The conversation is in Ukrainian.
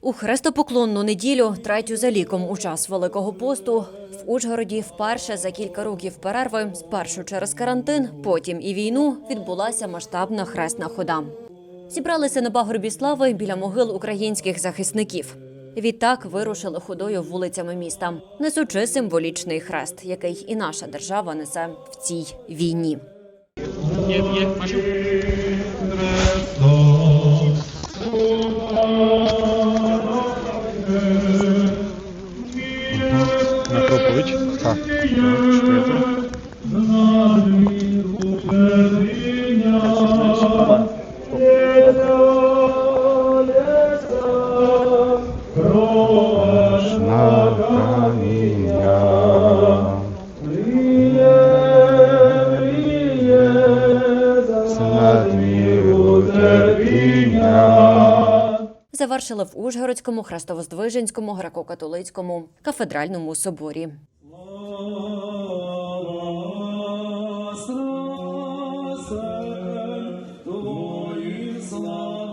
У хрестопоклонну неділю, третю за ліком у час Великого посту, в Ужгороді вперше за кілька років перерви, спершу через карантин, потім і війну, відбулася масштабна хресна хода. Зібралися на пагорбі слави біля могил українських захисників. Відтак вирушили ходою вулицями міста, несучи символічний хрест, який і наша держава несе в цій війні. На проповідь. Так. Завершили в Ужгородському, Хрестовоздвиженському, греко-католицькому кафедральному соборі. Твої слава.